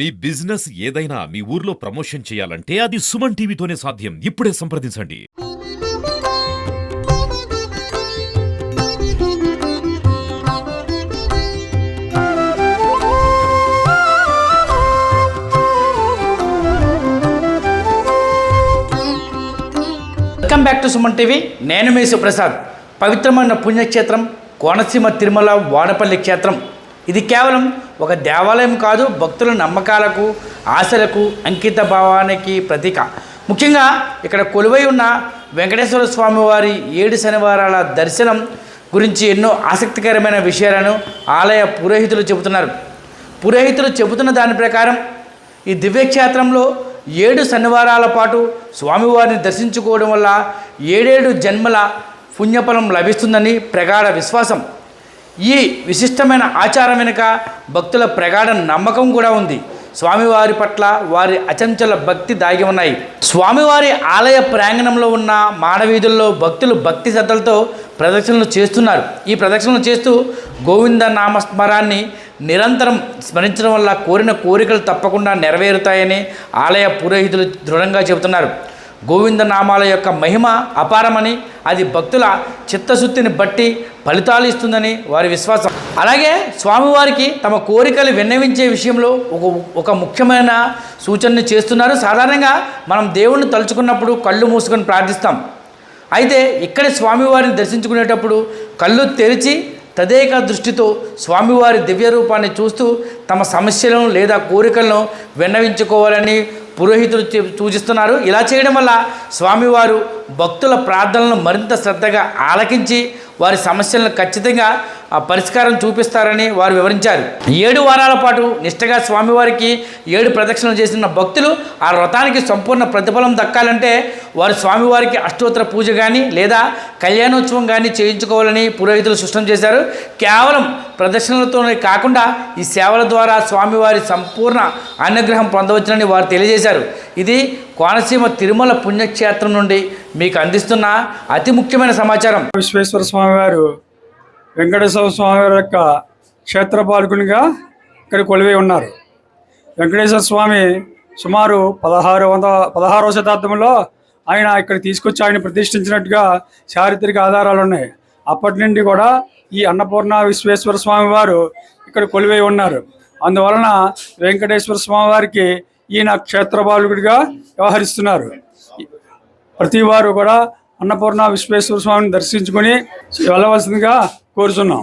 మీ business ఏదైనా మీ ఊర్లో promotion చేయాలంటే అది సుమన్ టీవీతోనే సాధ్యం. ఇప్పుడే సంప్రదించండి. Welcome back to Suman TV నేను మీ సుప్రసాద్. పవిత్రమైన పుణ్యక్షేత్రం కోనసీమ తిరుమల వాడపల్లి క్షేత్రం. ఇది కేవలం ఒక దేవాలయం కాదు భక్తుల నమ్మకాలకు ఆశలకు అంకిత భావానికి ప్రతీక. ముఖ్యంగా ఇక్కడ కొలువై ఉన్న వెంకటేశ్వర స్వామివారి ఏడు శనివారాల దర్శనం గురించి ఎన్నో ఆసక్తికరమైన విషయాలను ఆలయ పురోహితులు చెబుతున్నారు. పురోహితులు చెబుతున్న దాని ప్రకారం ఈ దివ్యక్షేత్రంలో ఏడు శనివారాల పాటు స్వామివారిని దర్శించుకోవడం వల్ల ఏడేడు జన్మల పుణ్యఫలం లభిస్తుందని ప్రగాఢ విశ్వాసం. ఈ విశిష్టమైన ఆచారం వెనుక భక్తుల ప్రగాఢ నమ్మకం కూడా ఉంది. స్వామివారి పట్ల వారి అచంచల భక్తి దాగి ఉన్నాయి. స్వామివారి ఆలయ ప్రాంగణంలో ఉన్న మాడవీధుల్లో భక్తులు భక్తి శ్రద్ధలతో ప్రదక్షిణలు చేస్తున్నారు. ఈ ప్రదక్షిణలు చేస్తూ గోవింద నామస్మరాన్ని నిరంతరం స్మరించడం వల్ల కోరిన కోరికలు తప్పకుండా నెరవేరుతాయని ఆలయ పురోహితులు దృఢంగా చెబుతున్నారు. గోవింద నామాల యొక్క మహిమ అపారమని అది భక్తుల చిత్తశుద్ధిని బట్టి ఫలితాలు ఇస్తుందని వారి విశ్వాసం. అలాగే స్వామివారికి తమ కోరికలు విన్నవించే విషయంలో ఒక ఒక ముఖ్యమైన సూచనను చేస్తున్నారు. సాధారణంగా మనం దేవుణ్ణి తలుచుకున్నప్పుడు కళ్ళు మూసుకొని ప్రార్థిస్తాం. అయితే ఇక్కడ స్వామివారిని దర్శించుకునేటప్పుడు కళ్ళు తెరిచి తదేక దృష్టితో స్వామివారి దివ్య రూపాన్ని చూస్తూ తమ సమస్యలను లేదా కోరికలను విన్నవించుకోవాలని పురోహితులు సూచిస్తున్నారు ఇలా చేయడం వల్ల స్వామివారు భక్తుల ప్రార్థనలను మరింత శ్రద్ధగా ఆలకించి వారి సమస్యలను ఖచ్చితంగా ఆ పరిష్కారం చూపిస్తారని వారు వివరించారు. ఏడు వారాల పాటు నిష్టగా స్వామివారికి ఏడు ప్రదక్షిణలు చేసిన భక్తులు ఆ వ్రతానికి సంపూర్ణ ప్రతిఫలం దక్కాలంటే వారు స్వామివారికి అష్టోత్తర పూజ కానీ లేదా కళ్యాణోత్సవం కానీ చేయించుకోవాలని పురోహితులు స్పష్టం చేశారు. కేవలం ప్రదక్షిణలతోనే కాకుండా ఈ సేవల ద్వారా స్వామివారి సంపూర్ణ అనుగ్రహం పొందవచ్చునని వారు తెలియజేశారు. ఇది కోనసీమ తిరుమల పుణ్యక్షేత్రం నుండి మీకు అందిస్తున్న అతి ముఖ్యమైన సమాచారం. విశ్వేశ్వర స్వామివారు వెంకటేశ్వర స్వామి వారి యొక్క క్షేత్రపాలకునిగా ఇక్కడ కొలువై ఉన్నారు. వెంకటేశ్వర స్వామి సుమారు పదహారు వంద పదహారవ శతాబ్దంలో ఆయన ఇక్కడ తీసుకొచ్చి ఆయన ప్రతిష్ఠించినట్టుగా చారిత్రక ఆధారాలు ఉన్నాయి. అప్పటి నుండి కూడా ఈ అన్నపూర్ణ విశ్వేశ్వర స్వామి వారు ఇక్కడ కొలివై ఉన్నారు. అందువలన వెంకటేశ్వర స్వామి వారికి ఈయన క్షేత్రపాలకుడిగా వ్యవహరిస్తున్నారు. ప్రతి వారు కూడా అన్నపూర్ణ విశ్వేశ్వర స్వామిని దర్శించుకొని వెళ్ళవలసిందిగా కోరుచున్నాం.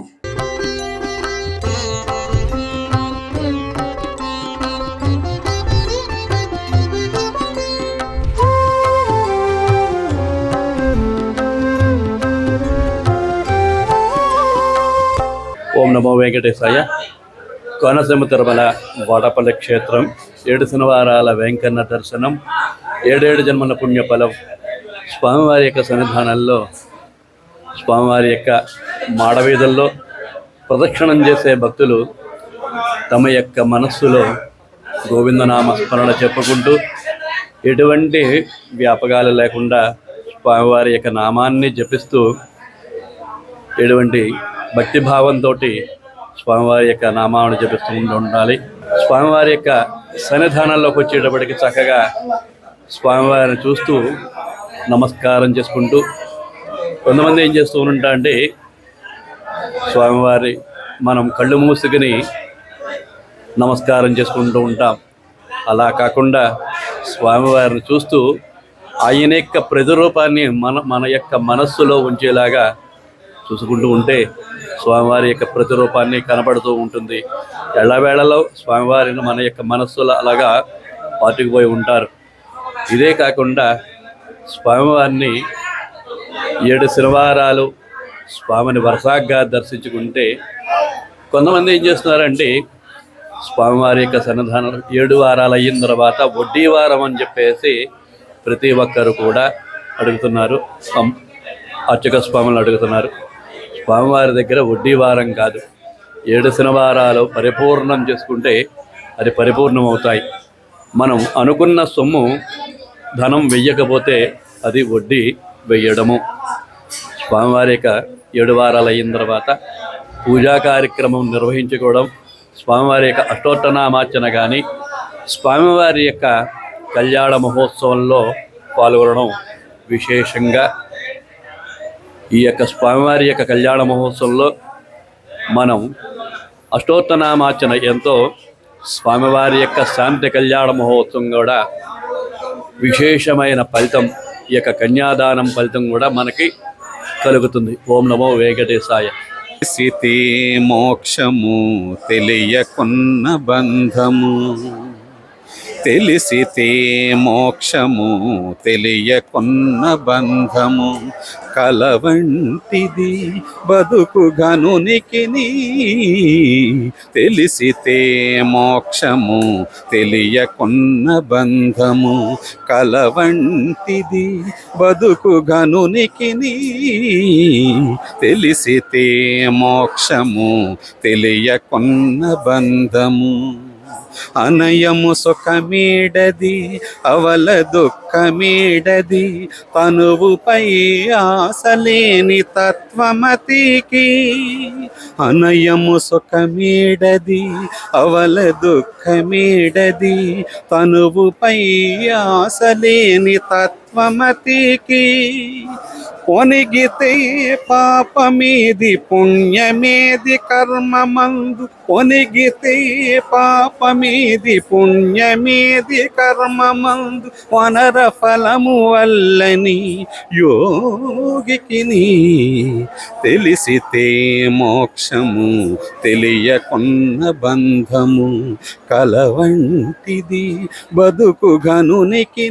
ఓం నమో వెంకటేశాయ. కోనసీమ తిరుమల వాడపల్లి క్షేత్రం ఏడు శనివారాల వెంకన్న దర్శనం ఏడేడు జన్మల పుణ్యఫలం స్వామివారి యొక్క సన్నిధానంలో స్వామివారి యొక్క మాడవీధుల్లో ప్రదక్షిణం చేసే భక్తులు తమ యొక్క మనస్సులో గోవిందనామ స్మరణ చెప్పుకుంటూ ఎటువంటి వ్యాపకాలు లేకుండా స్వామివారి యొక్క నామాన్ని జపిస్తూ ఎటువంటి భక్తిభావంతో స్వామివారి యొక్క నామాన్ని జపిస్తూ ఉండాలి. స్వామివారి యొక్క సన్నిధానంలోకి వచ్చేటప్పటికి చక్కగా స్వామివారిని చూస్తూ నమస్కారం చేసుకుంటూ కొంతమంది ఏం చేస్తూ ఉంటా అంటే స్వామివారి మనం కళ్ళు మూసుకుని నమస్కారం చేసుకుంటూ ఉంటాం. అలా కాకుండా స్వామివారిని చూస్తూ ఆయన యొక్క ప్రతిరూపాన్ని మన మన యొక్క మనస్సులో ఉంచేలాగా చూసుకుంటూ ఉంటే స్వామివారి యొక్క ప్రతిరూపాన్ని కనబడుతూ ఉంటుంది. ఎల్లవేళలో స్వామివారిని మన యొక్క మనస్సులో అలాగా పాతుకుపోయి ఉంటారు. ఇదే కాకుండా స్వామివారిని ఏడు శనివారాలు స్వామిని వరసాగ్గా దర్శించుకుంటే కొంతమంది ఏం చేస్తున్నారంటే స్వామివారి యొక్క సన్నిధానం ఏడు వారాలు అయిన తర్వాత వడ్డీ వారం అని చెప్పేసి ప్రతి ఒక్కరు కూడా అడుగుతున్నారు. అర్చక స్వాములను అడుగుతున్నారు. స్వామివారి దగ్గర వడ్డీ వారం కాదు. ఏడు శనివారాలు పరిపూర్ణం చేసుకుంటే అది పరిపూర్ణం అవుతాయి మనం అనుకున్న సొమ్ము ధనం వెయ్యకపోతే అది వడ్డీ వెయ్యడము. స్వామివారి యొక్క ఏడు వారాలు అయిన తర్వాత పూజా కార్యక్రమం నిర్వహించుకోవడం స్వామివారి యొక్క అష్టోత్తనామార్చన కానీ స్వామివారి యొక్క కళ్యాణ మహోత్సవంలో పాల్గొనడం విశేషంగా ఈ యొక్క స్వామివారి యొక్క కళ్యాణ మహోత్సవంలో మనం అష్టోత్తనామార్చన ఎంతో స్వామివారి యొక్క శాంతి కళ్యాణ మహోత్సవం కూడా విశేషమైన ఫలితం ఈ యొక్క కన్యాదానం ఫలితం కూడా మనకి కలుగుతుంది. ఓం నమో వెంకటేశాయ. స్థితి మోక్షము తెలియకున్న బంధము. తెలిసితే మోక్షము తెలియకున్న బంధము. కలవంటిది బతుకు గనునికి తెలిసితే మోక్షము తెలియకున్న బంధము. కలవంటిది బతుకు గనునికి తెలిసితే మోక్షము తెలియకున్న బంధము. అనయము సుఖమీడది అవల దుఃఖమీడది తనువుపై ఆశలేని తత్వమతికి. అనయము సుఖమీడది అవల దుఃఖమీడది తనువుపై ఆశలేని తత్వమతికి. పొనిగితే పాపమేది పుణ్యమేది కర్మమందు పొనిగితే పాపమేది పుణ్యమేది కర్మమందు వనర ఫలము వల్లని యోగికి తెలిసితే మోక్షము తెలియకున్న బంధము కలవంటిది బతుకు గనునికి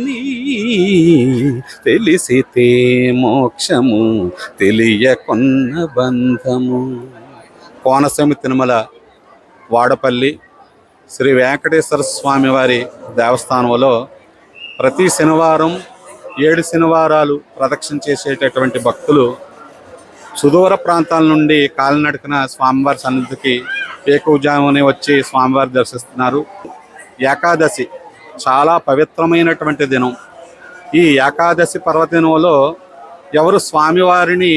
తెలిసితే మోక్షము తెలియకున్న బంధము కోనసీమ తిరుమల వాడపల్లి శ్రీ వెంకటేశ్వర స్వామి వారి దేవస్థానంలో ప్రతి శనివారం ఏడు శనివారాలు ప్రదక్షిణ చేసేటటువంటి భక్తులు సుదూర ప్రాంతాల నుండి కాలినడకన స్వామివారి సన్నిధికి ఏకూజామునే వచ్చి స్వామివారి దర్శిస్తున్నారు. ఏకాదశి చాలా పవిత్రమైనటువంటి దినం. ఈ ఏకాదశి పర్వదినంలో ఎవరు స్వామివారిని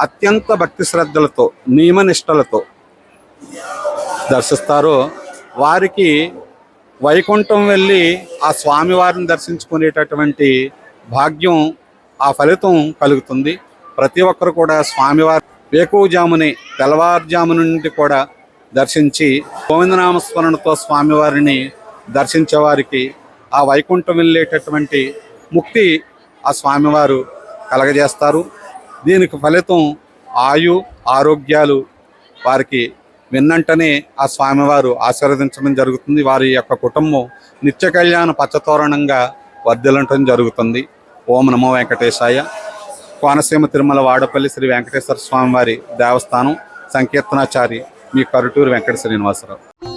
అత్యంత భక్తి శ్రద్ధలతో నియమనిష్టలతో దర్శిస్తారో వారికి వైకుంఠం వెళ్ళి ఆ స్వామివారిని దర్శించుకునేటటువంటి భాగ్యం ఆ ఫలితం కలుగుతుంది. ప్రతి ఒక్కరు కూడా స్వామివారి వేకువజాముని తెల్లవారుజాము నుండి కూడా దర్శించి గోవిందనామస్మరణతో స్వామివారిని దర్శించే వారికి ఆ వైకుంఠం వెళ్ళేటటువంటి ముక్తి ఆ స్వామివారు కలగజేస్తారు. దీనికి ఫలితం ఆయు ఆరోగ్యాలు వారికి విన్నంటనే ఆ స్వామివారు ఆశీర్వదించడం జరుగుతుంది. వారి యొక్క కుటుంబం నిత్య కళ్యాణ పచ్చతోరణంగా వర్ధిల్లటం జరుగుతుంది. ఓం నమో వెంకటేశాయ. కోనసీమ తిరుమల వాడపల్లి శ్రీ వెంకటేశ్వర స్వామివారి దేవస్థానం సంకీర్తనాచారి మీ కరుటూరు వెంకట శ్రీనివాసరావు.